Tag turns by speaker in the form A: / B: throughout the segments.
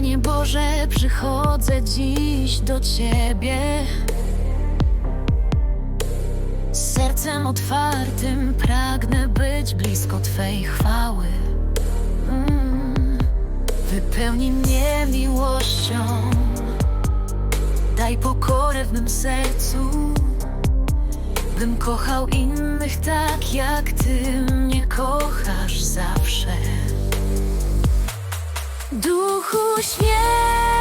A: Panie Boże, przychodzę dziś do Ciebie. Z sercem otwartym pragnę być blisko Twej chwały. Mm. Wypełnij mnie miłością. Daj pokorę w mym sercu Bym kochał innych tak jak Ty mnie kochasz zawsze Duchu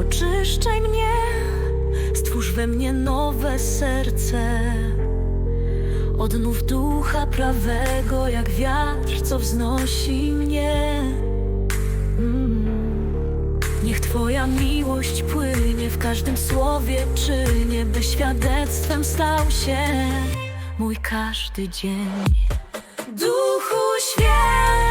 A: Oczyszczaj mnie, stwórz we mnie nowe serce. Odnów ducha prawego, jak wiatr, co wznosi mnie. Mm. Niech Twoja miłość płynie w każdym słowie, czynie, by świadectwem stał się mój każdy dzień. Duchu Święty.